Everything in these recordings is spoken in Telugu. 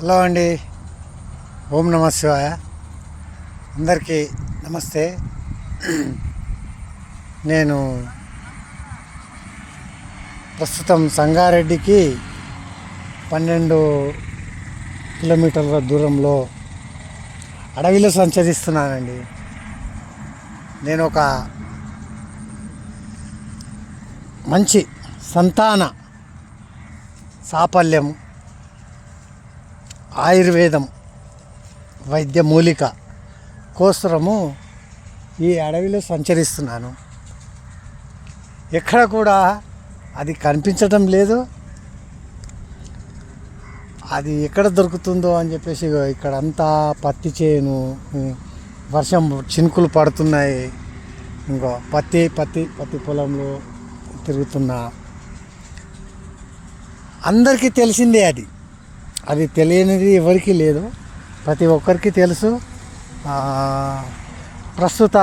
హలో అండి. ఓం నమ శివాయ. అందరికీ నమస్తే. నేను ప్రస్తుతం సంగారెడ్డికి పన్నెండు కిలోమీటర్ల దూరంలో అడవిలో సంచరిస్తున్నానండి. నేను ఒక మంచి సంతాన సాఫల్యం ఆయుర్వేదం వైద్య మూలిక కోసరము ఈ అడవిలో సంచరిస్తున్నాను. ఎక్కడ కూడా అది కనిపించడం లేదు. అది ఎక్కడ దొరుకుతుందో అని చెప్పేసి ఇక్కడ ఇక్కడంతా పత్తి చేను వర్షం చినుకులు పడుతున్నాయి. ఇంకో పత్తి పత్తి పత్తి పొలంలో తిరుగుతున్నా. అందరికీ తెలిసిందే అది. అది తెలియనిది ఎవరికీ లేదు. ప్రతి ఒక్కరికి తెలుసు. ప్రస్తుత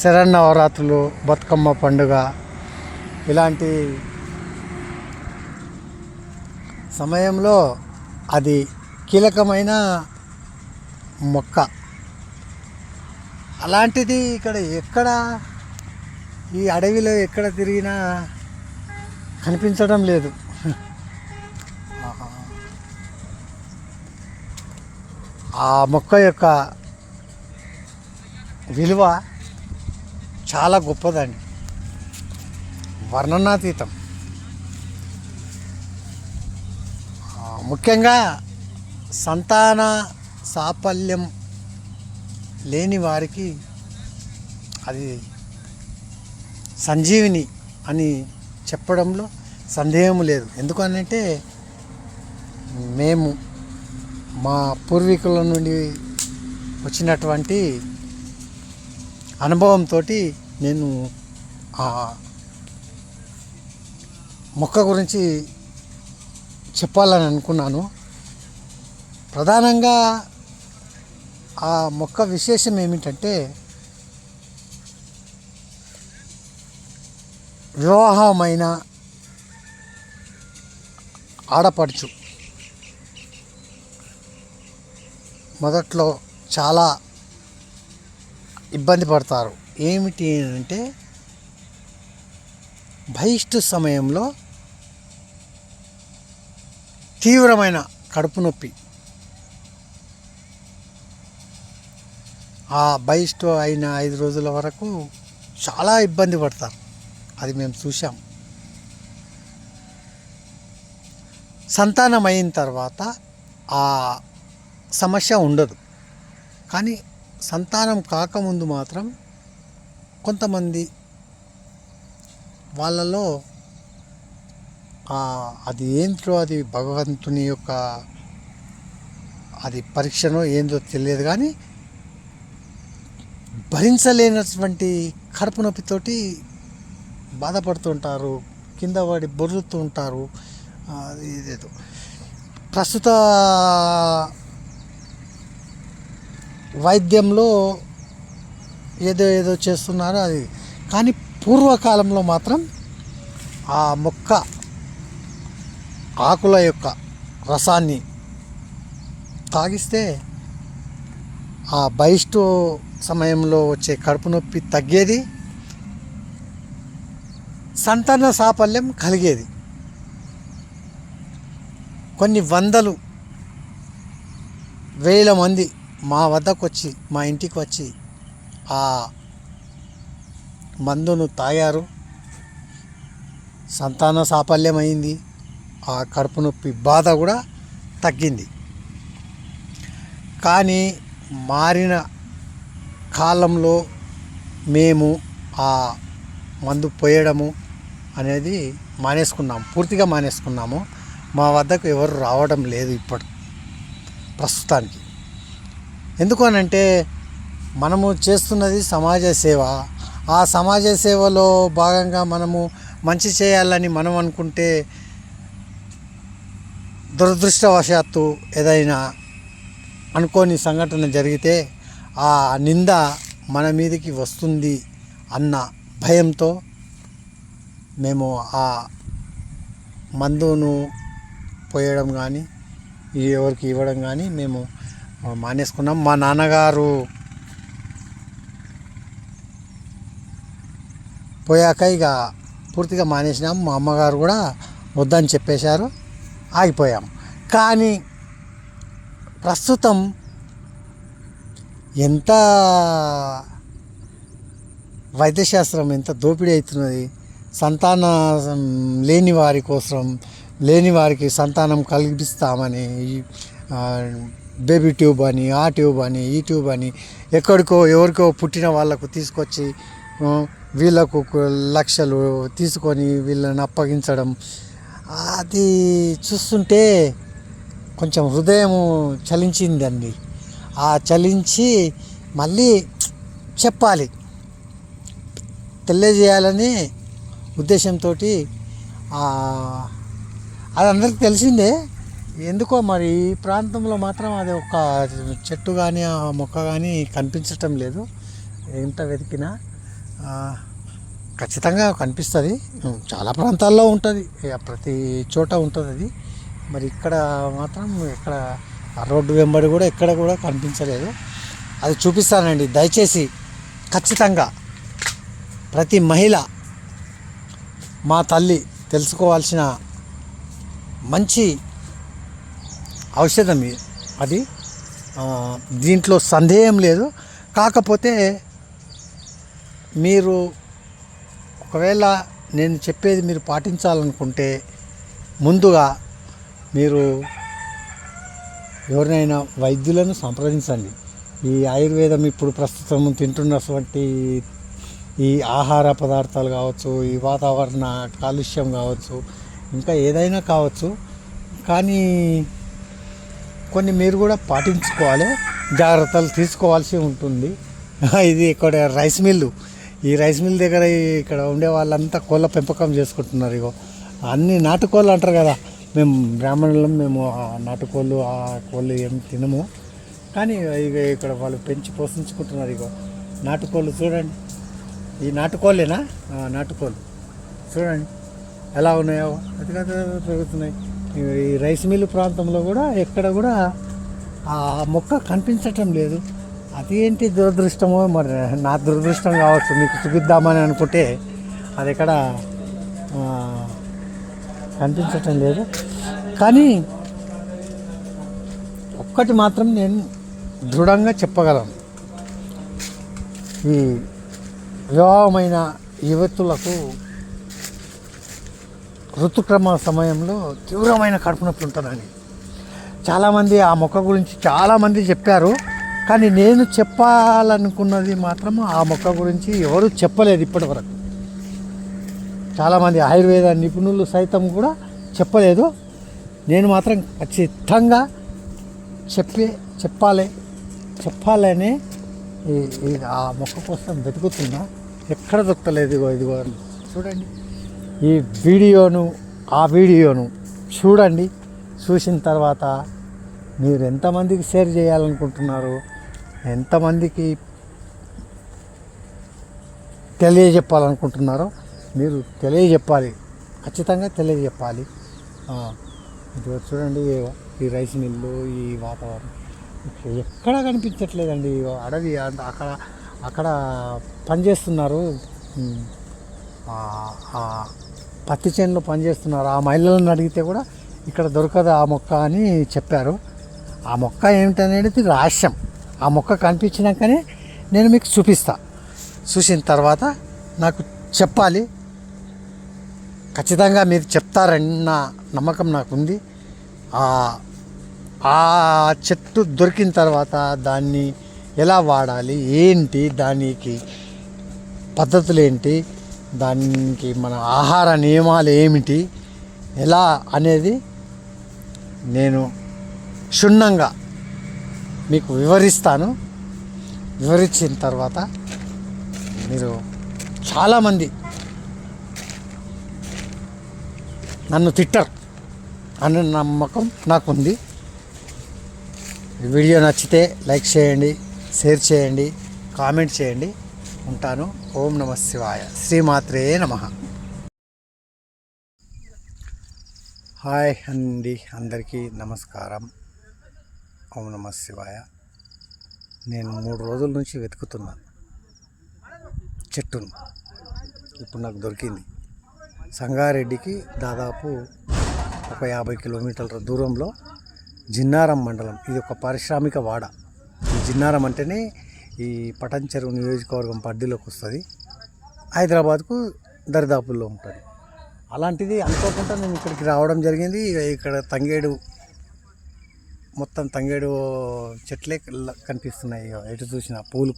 శరన్నవరాత్రులు బతుకమ్మ పండుగ ఇలాంటి సమయంలో అది కీలకమైన మొక్క. అలాంటిది ఇక్కడ ఎక్కడ ఈ అడవిలో ఎక్కడ తిరిగినా కనిపించడం లేదు. ఆ మొక్క యొక్క విలువ చాలా గొప్పదండి. వర్ణనాతీతం. ముఖ్యంగా సంతాన సాఫల్యం లేని వారికి అది సంజీవిని అని చెప్పడంలో సందేహం లేదు. ఎందుకనంటే మేము మా పూర్వీకుల నుండి వచ్చినటువంటి అనుభవంతో నేను ఆ మొక్క గురించి చెప్పాలని అనుకున్నాను. ప్రధానంగా ఆ మొక్క విశేషం ఏమిటంటే వివాహమైన ఆడపడుచు. మొదట్లో చాలా ఇబ్బంది పడతారు. ఏమిటి అంటే బహిష్టు సమయంలో తీవ్రమైన కడుపు నొప్పి. ఆ బహిష్టు అయిన ఐదు రోజుల వరకు చాలా ఇబ్బంది పడతారు. అది మేము చూసాం సంతానం అయిన తర్వాత ఆ సమస్య ఉండదు. కానీ సంతానం కాకముందు మాత్రం కొంతమంది వాళ్ళలో అది ఏంటో అది భగవంతుని యొక్క అది పరీక్షనో ఏందో తెలియదు కానీ భరించలేనటువంటి కడుపు నొప్పితోటి బాధపడుతుంటారు కింద పడి బొర్రుతూ ఉంటారు అది ఇదేదో ప్రస్తుత వైద్యంలో ఏదో ఏదో చేస్తున్నారో అది. కానీ పూర్వకాలంలో మాత్రం ఆ మొక్క ఆకుల యొక్క రసాన్ని తాగిస్తే ఆ బహిష్టు సమయంలో వచ్చే కడుపు నొప్పి తగ్గేది సంతాన సాఫల్యం కలిగేది. కొన్ని వందలు వేల మంది మా వద్దకు వచ్చి మా ఇంటికి వచ్చి ఆ మందును తాగారు. సంతాన సాఫల్యం అయింది ఆ కడుపు నొప్పి బాధ కూడా తగ్గింది. కానీ మారిన కాలంలో మేము ఆ మందు పోయడము అనేది మానేసుకున్నాము పూర్తిగా మానేసుకున్నాము. మా వద్దకు ఎవరు రావడం లేదు ఇప్పుడు ప్రస్తుతానికి. ఎందుకు అనంటే మనము చేస్తున్నది సమాజ సేవ. ఆ సమాజ సేవలో భాగంగా మనము మంచి చేయాలని మనం అనుకుంటే దురదృష్టవశాత్తు ఏదైనా అనుకోని సంఘటన జరిగితే ఆ నింద మన మీదకి వస్తుంది అన్న భయంతో మేము ఆ మందును పోయడం కానీ ఎవరికి ఇవ్వడం కానీ మేము మానేసుకున్నాం. మా నాన్నగారు పోయాక ఇక పూర్తిగా మానేసినాం. మా అమ్మగారు కూడా వద్దని చెప్పేశారు. ఆగిపోయాం. కానీ ప్రస్తుతం ఎంత వైద్యశాస్త్రం ఎంత దోపిడీ అవుతున్నది సంతాన లేని వారి కోసం లేని వారికి సంతానం కలిగిస్తామని బేబీ ట్యూబ్ అని ఆ ట్యూబ్ అని ఈ ట్యూబ్ అని ఎక్కడికో ఎవరికో పుట్టిన వాళ్ళకు తీసుకొచ్చి వీళ్ళకు లక్షలు తీసుకొని వీళ్ళని అప్పగించడం. అది చూస్తుంటే కొంచెం హృదయం చలించిందండి. ఆ చలించి మళ్ళీ చెప్పాలి. తెలియజేయాలని ఉద్దేశంతో అది అందరికి తెలిసిందే. ఎందుకో మరి ఈ ప్రాంతంలో మాత్రం అది ఒక చెట్టు కానీ ఆ మొక్క కానీ కనిపించటం లేదు. ఎంత వెతికినా ఖచ్చితంగా కనిపిస్తుంది. చాలా ప్రాంతాల్లో ఉంటుంది. ప్రతి చోట ఉంటుంది అది. మరి ఇక్కడ మాత్రం ఇక్కడ రోడ్డు వెంబడి కూడా ఎక్కడ కూడా కనిపించలేదు. అది చూపిస్తానండి. దయచేసి ఖచ్చితంగా ప్రతి మహిళ మా తల్లి తెలుసుకోవాల్సిన మంచి ఔషధం అది. దీంట్లో సందేహం లేదు. కాకపోతే మీరు ఒకవేళ నేను చెప్పేది మీరు పాటించాలనుకుంటే ముందుగా మీరు ఎవరినైనా వైద్యులను సంప్రదించండి. ఈ ఆయుర్వేదం ఇప్పుడు ప్రస్తుతం తింటున్నటువంటి ఈ ఆహార పదార్థాలు కావచ్చు ఈ వాతావరణ కాలుష్యం కావచ్చు ఇంకా ఏదైనా కావచ్చు. కానీ కొన్ని మీరు కూడా పాటించుకోవాలి జాగ్రత్తలు తీసుకోవాల్సి ఉంటుంది. ఇది ఇక్కడ రైస్ మిల్లు. ఈ రైస్ మిల్ దగ్గర ఇక్కడ ఉండే వాళ్ళంతా కోళ్ళ పెంపకం చేసుకుంటున్నారు ఇగో. అన్ని నాటుకోళ్ళు అంటారు కదా. మేము బ్రాహ్మణులం మేము ఆ నాటుకోళ్ళు ఆ కోళ్ళు ఏం తినము. కానీ ఇక ఇక్కడ వాళ్ళు పెంచి పోషించుకుంటున్నారు ఇగో. నాటుకోళ్ళు చూడండి. ఈ నాటుకోళ్ళేనా? నాటుకోళ్ళు. చూడండి. ఎలా ఉన్నాయో. అతిగా పెరుగుతున్నాయి. ఈ- రైస్ మిల్లు ప్రాంతంలో కూడా ఎక్కడ కూడా ఆ మొక్క కనిపించటం లేదు. అది ఏంటి దురదృష్టమో మరి నా దురదృష్టం కావచ్చు మీకు చూపిద్దామని అనుకుంటే అది ఎక్కడ కనిపించటం లేదు. కానీ ఒక్కటి మాత్రం నేను దృఢంగా చెప్పగలను. ఈ వివాహమైన యువతులకు ఋతుక్రమ సమయంలో తీవ్రమైన కడుపు నొప్పి ఉంటుందని చాలామంది ఆ మొక్క గురించి చాలామంది చెప్పారు. కానీ నేను చెప్పాలనుకున్నది మాత్రం ఆ మొక్క గురించి ఎవరు చెప్పలేదు ఇప్పటి వరకు. చాలామంది ఆయుర్వేద నిపుణులు సైతం కూడా చెప్పలేదు. నేను మాత్రం ఖచ్చితంగా చెప్పి చెప్పాలి చెప్పాలనే ఈ- ఆ మొక్క కోసం వెతుకుతున్నా. ఎక్కడ దొరకలేదు ఇదిగో ఇదిగో చూడండి. ఈ వీడియోను ఆ వీడియోను చూడండి. చూసిన తర్వాత మీరు ఎంతమందికి షేర్ చేయాలనుకుంటున్నారు ఎంతమందికి తెలియజెప్పాలనుకుంటున్నారో మీరు తెలియజెప్పాలి. ఖచ్చితంగా తెలియజెప్పాలి. ఆ, ఇదిగో చూడండి ఈ రైస్ మిల్లు ఈ వాతావరణం. ఎక్కడ కనిపించట్లేదండి. అడవి అక్కడ అక్కడ పనిచేస్తున్నారు. పత్తి చేనులో పనిచేస్తున్నారు. ఆ మహిళలను అడిగితే కూడా ఇక్కడ దొరకదు ఆ మొక్క అని చెప్పారు. ఆ మొక్క ఏమిటనేది రహస్యం. ఆ మొక్క కనిపించినాకనే నేను మీకు చూపిస్తా. చూసిన తర్వాత నాకు చెప్పాలి. ఖచ్చితంగా మీరు చెప్తారన్న నమ్మకం నాకుంది. ఆ ఆ చెట్టు దొరికిన తర్వాత దాన్ని ఎలా వాడాలి? ఏంటి? దానికి పద్ధతులు ఏంటి? దానికి మన ఆహార నియమాలు ఏమిటి? ఎలా అనేది నేను క్షుణ్ణంగా మీకు వివరిస్తాను. వివరించిన తర్వాత మీరు చాలామంది నన్ను తిట్టరు. అన్న నమ్మకం నాకుంది. వీడియో నచ్చితే లైక్ చేయండి షేర్ చేయండి కామెంట్ చేయండి. ఉంటాను. ఓం నమ శివాయ. శ్రీమాత్రే నమ. హాయ్ అండి. అందరికీ నమస్కారం. ఓం నమ శివాయ. నేను మూడు రోజుల నుంచి వెతుకుతున్నాను చెట్టును. ఇప్పుడు నాకు దొరికింది. సంగారెడ్డికి దాదాపు ఒక యాభై కిలోమీటర్ల దూరంలో జిన్నారం మండలం. ఇది ఒక పారిశ్రామిక వాడ. ఈ జిన్నారం అంటేనే ఈ పటన్ చెరువు నియోజకవర్గం పరిధిలోకి వస్తుంది. హైదరాబాద్కు దరిదాపుల్లో ఉంటుంది. అలాంటిది అనుకోకుండా నేను ఇక్కడికి రావడం జరిగింది. ఇక్కడ తంగేడు మొత్తం తంగేడు చెట్లే కనిపిస్తున్నాయి. ఎటు చూసిన పూలు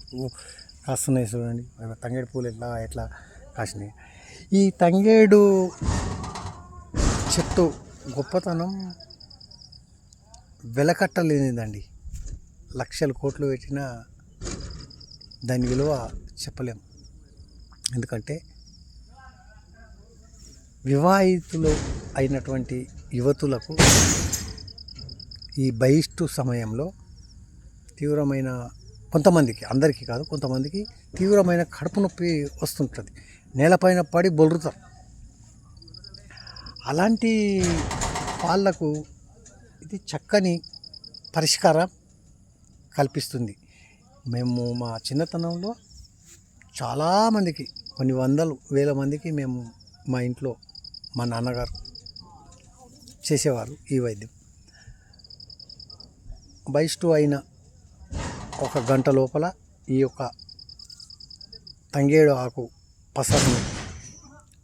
కాస్తున్నాయి చూడండి. తంగేడు పూలు ఎట్లా ఎట్లా కాసినాయి. ఈ తంగేడు చెట్టు గొప్పతనం వెలకట్టలేనిదండి. లక్షల కోట్లు పెట్టినా దాని విలువ చెప్పలేం ఎందుకంటే వివాహితులు అయినటువంటి యువతులకు ఈ బహిష్టు సమయంలో తీవ్రమైన కొంతమందికి అందరికీ కాదు కొంతమందికి తీవ్రమైన కడుపు నొప్పి వస్తుంటుంది. నేలపైన పడి బొలురుతారు అలాంటి వాళ్ళకు ఇది చక్కని పరిష్కారం కల్పిస్తుంది. మేము మా చిన్నతనంలో చాలామందికి కొన్ని వందలు వేల మందికి మేము మా ఇంట్లో మా నాన్నగారు చేసేవారు ఈ వైద్యం. బయస్టు అయిన ఒక గంట లోపల ఈ యొక్క తంగేడు ఆకు పసరును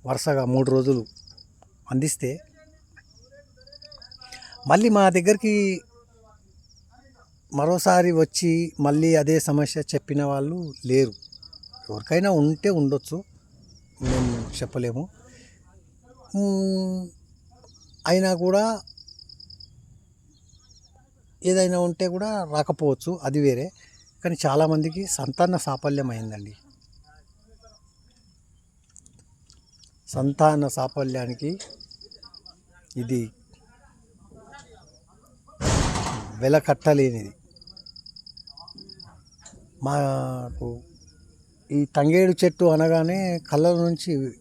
వరుసగా మూడు రోజులు అందిస్తే మళ్ళీ మా దగ్గరికి మరోసారి వచ్చి మళ్ళీ అదే సమస్య చెప్పిన వాళ్ళు లేరు. ఎవరికైనా ఉంటే ఉండొచ్చు. మేము చెప్పలేము. అయినా కూడా ఏదైనా ఉంటే కూడా రాకపోవచ్చు. అది వేరే. కానీ చాలామందికి సంతాన సాఫల్యం అయిందండి. సంతాన సాఫల్యానికి ఇది వెల కట్టలేనిది మాకు ఈ తంగేడు చెట్టు అనగానే కళ్ళ నుంచి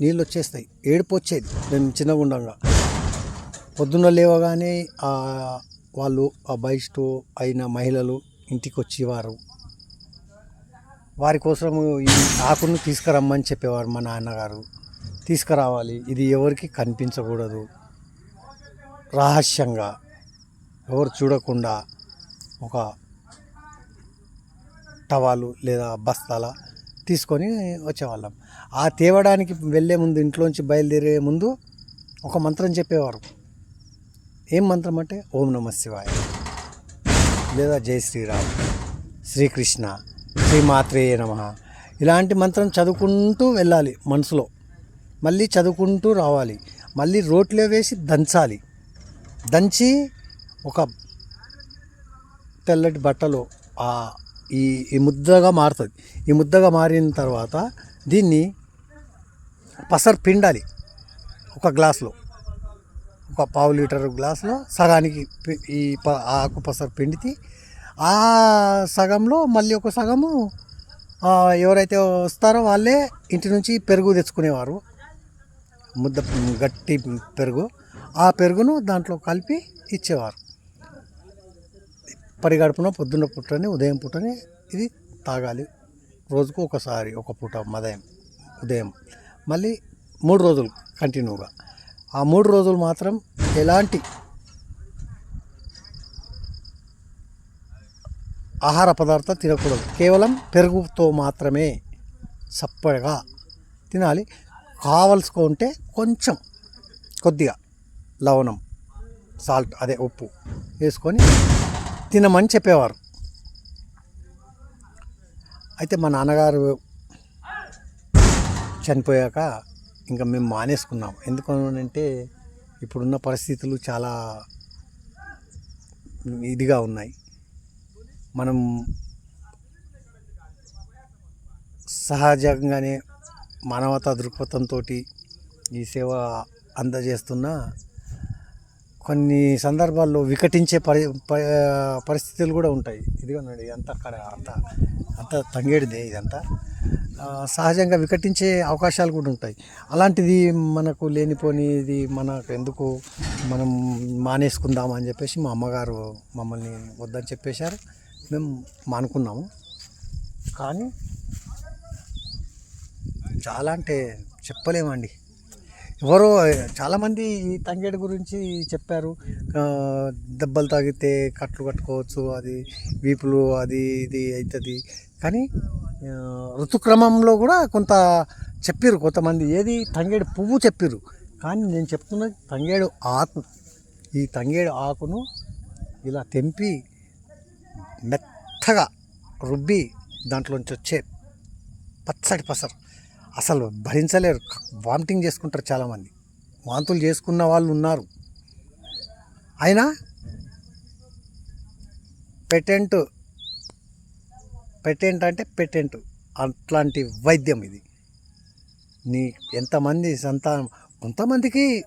నీళ్ళు వచ్చేస్తాయి. ఏడుపు వచ్చేది. నేను చిన్నగుండంగా పొద్దున్న లేవగానే వాళ్ళు ఆ బహిష్టు అయిన మహిళలు ఇంటికి వచ్చేవారు. వారి కోసం ఈ ఆకును తీసుకురమ్మని చెప్పేవారు మా నాన్నగారు. తీసుకురావాలి. ఇది ఎవరికి కనిపించకూడదు. రహస్యంగా ఎవరు చూడకుండా ఒక టవాలు లేదా బస్తాల తీసుకొని వచ్చేవాళ్ళం. ఆ తేవడానికి వెళ్ళే ముందు ఇంట్లోంచి బయలుదేరే ముందు ఒక మంత్రం చెప్పేవారు. ఏం మంత్రం అంటే ఓం నమ శివాయ లేదా జై శ్రీరామ్ శ్రీకృష్ణ శ్రీమాత్రేయ నమ. ఇలాంటి మంత్రం చదువుకుంటూ వెళ్ళాలి మనసులో. మళ్ళీ చదువుకుంటూ రావాలి. మళ్ళీ రోట్లో వేసి దంచాలి. దంచి ఒక తెల్లటి బట్టలో ఆ ఈ ఈ ముద్దగా మారుతుంది. ఈ ముద్దగా మారిన తర్వాత దీన్ని పసరు పిండాలి ఒక గ్లాస్లో. ఒక పావు లీటర్ గ్లాసులో సగానికి ఈ ప ఆకు పసరు పిండితే ఆ సగంలో మళ్ళీ ఒక సగము ఎవరైతే వస్తారో వాళ్ళే ఇంటి నుంచి పెరుగు తెచ్చుకునేవారు. ముద్ద గట్టి పెరుగు. ఆ పెరుగును దాంట్లో కలిపి ఇచ్చేవారు. పరిగడుపున పొద్దున్న పుట్టని ఉదయం పుట్టని ఇది తాగాలి. రోజుకు ఒకసారి ఒక పూట మదయం ఉదయం. మళ్ళీ మూడు రోజులు కంటిన్యూగా. ఆ మూడు రోజులు మాత్రం ఎలాంటి ఆహార పదార్థం తినకూడదు. కేవలం పెరుగుతో మాత్రమే చప్పగా తినాలి. కావలసుకుంటే కొంచెం కొద్దిగా లవణం సాల్ట్ అదే ఉప్పు వేసుకొని తినమని చెప్పేవారు. అయితే మా నాన్నగారు చనిపోయాక ఇంకా మేము మానేసుకున్నాం. ఎందుకు అంటే ఇప్పుడున్న పరిస్థితులు చాలా ఇదిగా ఉన్నాయి. మనం సహజంగానే మానవతా దృక్పథంతో ఈ సేవ అందజేస్తున్న కొన్ని సందర్భాల్లో వికటించే పరి పరిస్థితులు కూడా ఉంటాయి. ఇదిగోనండి ఇదంతా అక్కడ అంత అంత తంగేడిదే ఇదంతా. సహజంగా వికటించే అవకాశాలు కూడా ఉంటాయి. అలాంటిది మనకు లేనిపోనిది మనకు ఎందుకు మనం మానేసుకుందాం అని చెప్పేసి మా అమ్మగారు మమ్మల్ని వద్దని చెప్పేశారు. మేము మానుకున్నాము. కానీ చాలా అంటే చెప్పలేమండి. ఎవరో చాలామంది ఈ తంగేడు గురించి చెప్పారు. దెబ్బలు తాగితే కట్లు కట్టుకోవచ్చు అది వీపులు అది ఇది అవుతుంది. కానీ ఋతుక్రమంలో కూడా కొంత చెప్పారు కొంతమంది. ఏది తంగేడు పువ్వు చెప్పారు కానీ నేను చెప్తున్నది తంగేడు ఆకు. ఈ తంగేడు ఆకును ఇలా తెంపి మెత్తగా రుబ్బి దాంట్లోంచి వచ్చే పచ్చడి పసరు. అసలు భరించలేరు. వామిటింగ్ చేసుకుంటారు చాలామంది. వాంతులు చేసుకున్న వాళ్ళు ఉన్నారు. అయినా పెటెంట్ పెటెంట్ అంటే పెటెంట్. అట్లాంటి వైద్యం ఇది. నీ ఎంతమంది సంతానం కొంతమందికి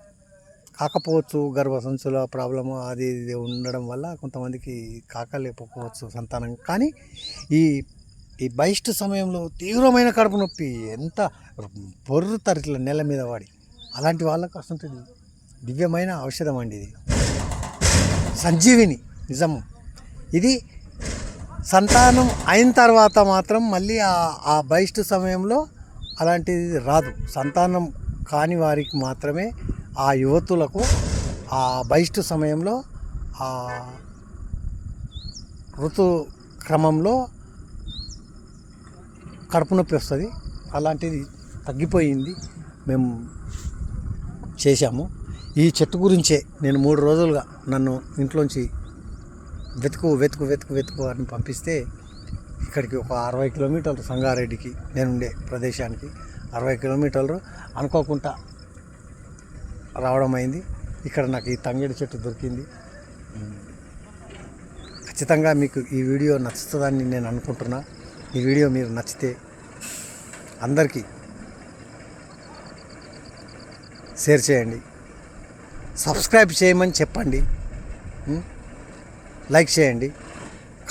కాకపోవచ్చు గర్భసంచుల ప్రాబ్లము అది ఇది ఉండడం వల్ల కొంతమందికి కాకలేకపోవచ్చు సంతానం. కానీ ఈ ఈ బహిష్టు సమయంలో తీవ్రమైన కడుపు నొప్పి ఎంత బొర్రుతారు ఇట్లా నెల మీద వాడి. అలాంటి వాళ్ళకు వస్తుంటుంది దివ్యమైన ఔషధం అండి ఇది. సంజీవిని నిజం ఇది సంతానం అయిన తర్వాత మాత్రం మళ్ళీ ఆ ఆ సమయంలో అలాంటిది రాదు. సంతానం కాని వారికి మాత్రమే ఆ యువతులకు ఆ బహిష్టు సమయంలో ఆ ఋతు క్రమంలో కడుపు నొప్పి వస్తుంది. అలాంటిది తగ్గిపోయింది. మేము చేశాము. ఈ చెట్టు గురించే నేను మూడు రోజులుగా నన్ను ఇంట్లోంచి వెతుకు వెతుకు వెతుకు వెతుకు అని పంపిస్తే ఇక్కడికి ఒక అరవై కిలోమీటర్లు సంగారెడ్డికి నేను ఉండే ప్రదేశానికి అరవై కిలోమీటర్లు అనుకోకుండా రావడం అయింది. ఇక్కడ నాకు ఈ తంగేడి చెట్టు దొరికింది. ఖచ్చితంగా మీకు ఈ వీడియో నచ్చుతుందని నేను అనుకుంటున్నా. ఈ వీడియో మీరు నచ్చితే అందరికీ షేర్ చేయండి. సబ్స్క్రైబ్ చేయమని చెప్పండి. లైక్ చేయండి.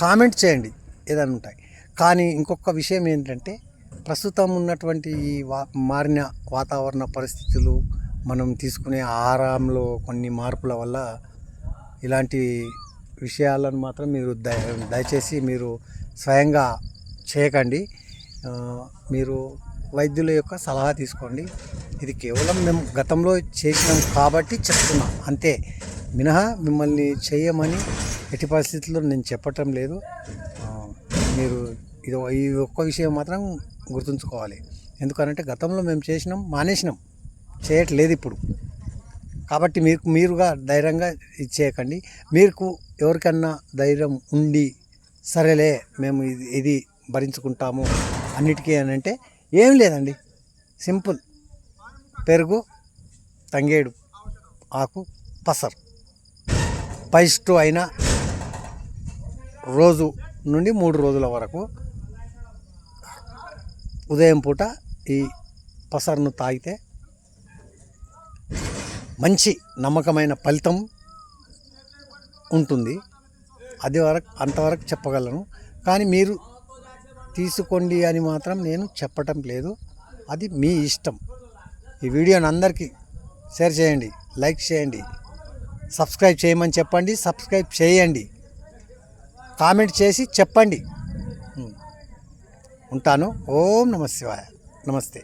కామెంట్ చేయండి. ఏదైనా ఉంటాయి. కానీ ఇంకొక విషయం ఏంటంటే ప్రస్తుతం ఉన్నటువంటి ఈ వా మారిన వాతావరణ పరిస్థితులు మనం తీసుకునే ఆహారంలో కొన్ని మార్పుల వల్ల ఇలాంటి విషయాలను మాత్రం మీరు దయ దయచేసి మీరు స్వయంగా చేయకండి. మీరు వైద్యుల యొక్క సలహా తీసుకోండి. ఇది కేవలం మేము గతంలో చేసినాం కాబట్టి చెప్తున్నాం. అంతే. మినహా మిమ్మల్ని చేయమని ఎట్టి పరిస్థితుల్లో నేను చెప్పటం లేదు. మీరు ఇది ఈ ఒక్క విషయం మాత్రం గుర్తుంచుకోవాలి. ఎందుకనంటే గతంలో మేము చేసినాం మానేసినాం. చేయట్లేదు ఇప్పుడు. కాబట్టి మీకు మీరుగా ధైర్యంగా ఇది చేయకండి. మీకు ఎవరికన్నా ధైర్యం ఉండి సరేలే మేము ఇది ఇది భరించుకుంటాము అన్నిటికీ అని అంటే ఏం లేదండి. సింపుల్. పెరుగు తంగేడు ఆకు పసరు. పైస్టు అయిన రోజు నుండి మూడు రోజుల వరకు ఉదయం పూట ఈ పసరును తాగితే మంచి నమ్మకమైన ఫలితం ఉంటుంది. అది వరకు అంతవరకు చెప్పగలను. కానీ మీరు తీసుకోండి అని మాత్రం నేను చెప్పటం లేదు. అది మీ ఇష్టం. ఈ వీడియోని అందరికీ షేర్ చేయండి లైక్ చేయండి సబ్స్క్రైబ్ చేయమని చెప్పండి సబ్స్క్రైబ్ చేయండి కామెంట్ చేసి చెప్పండి. ఉంటాను. ఓం నమ శివాయ నమస్తే.